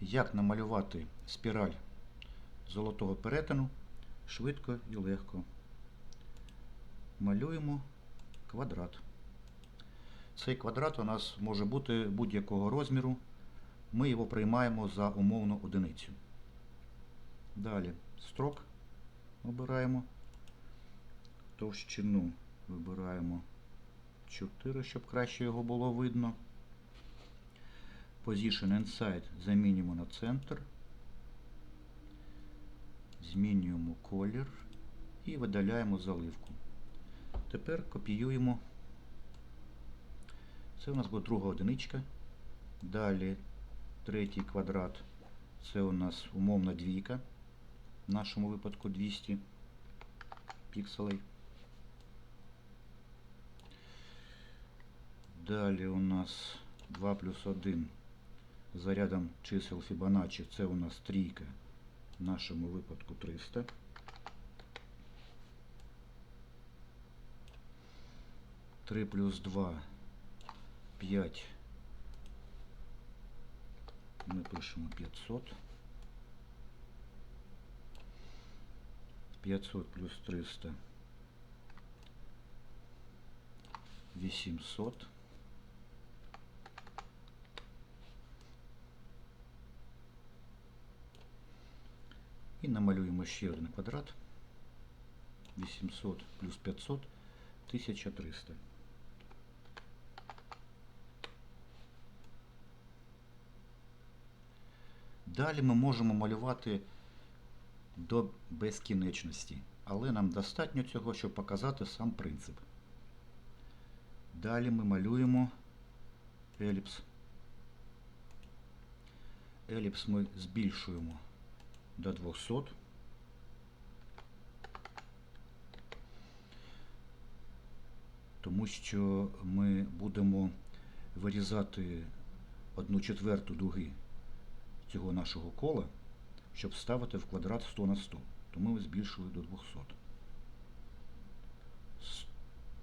як намалювати спіраль золотого перетину швидко і легко. Малюємо квадрат. Цей квадрат у нас може бути будь-якого розміру. Ми його приймаємо за умовну одиницю. Далі строк обираємо. Товщину вибираємо 4, щоб краще його було видно. Position Inside замінюємо на центр. Змінюємо колір і видаляємо заливку. Тепер копіюємо. Це у нас буде друга одиничка. Далі третій квадрат. Це у нас умовна двійка. В нашому випадку 200 пікселей. Далі у нас 2 плюс 1 за рядом чисел Фібоначчі. Це у нас трійка. В нашому випадку 300. Три плюс два 5. Ми пишемо 500. 500 плюс 300 800. І намалюємо ще один квадрат. 800 плюс 500 1300. Далі ми можемо малювати до безкінечності, але нам достатньо цього, щоб показати сам принцип. Далі ми малюємо еліпс. Еліпс ми збільшуємо до 200. Тому що ми будемо вирізати одну четверту дуги цього нашого кола, щоб ставити в квадрат 100 на 100. Тому ми збільшили до 200.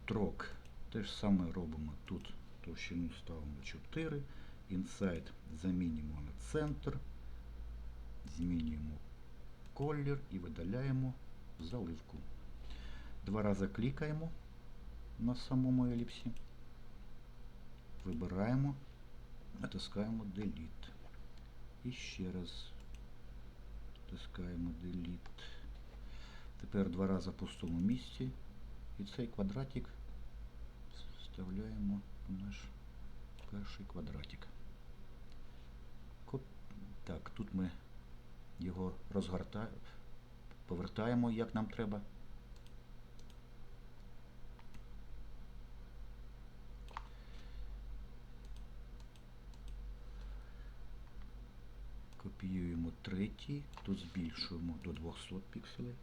Строк. Те ж саме робимо тут. Товщину ставимо 4. Inside замінюємо на центр. Змінюємо колір і видаляємо заливку. Два рази клікаємо на самому еліпсі. Вибираємо, натискаємо Delete. І ще раз натискаємо Delete. Тепер два рази в пустому місці. І цей квадратик вставляємо в наш перший квадратик. Так, тут ми його розгортаємо, повертаємо, як нам треба. Копіюємо третій, тут збільшуємо до 200 пікселей.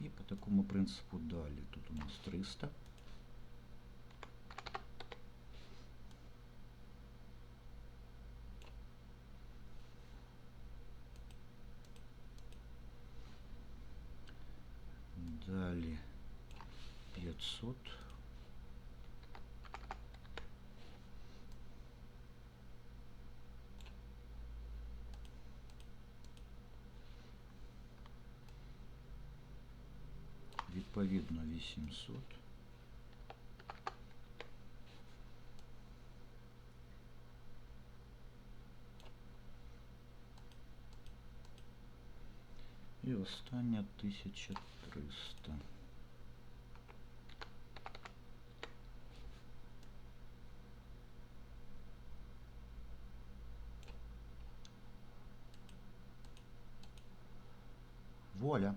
І по такому принципу далі. Тут у нас 300. Далі 500. Відповідно 800. І остання 1300. Вуаля.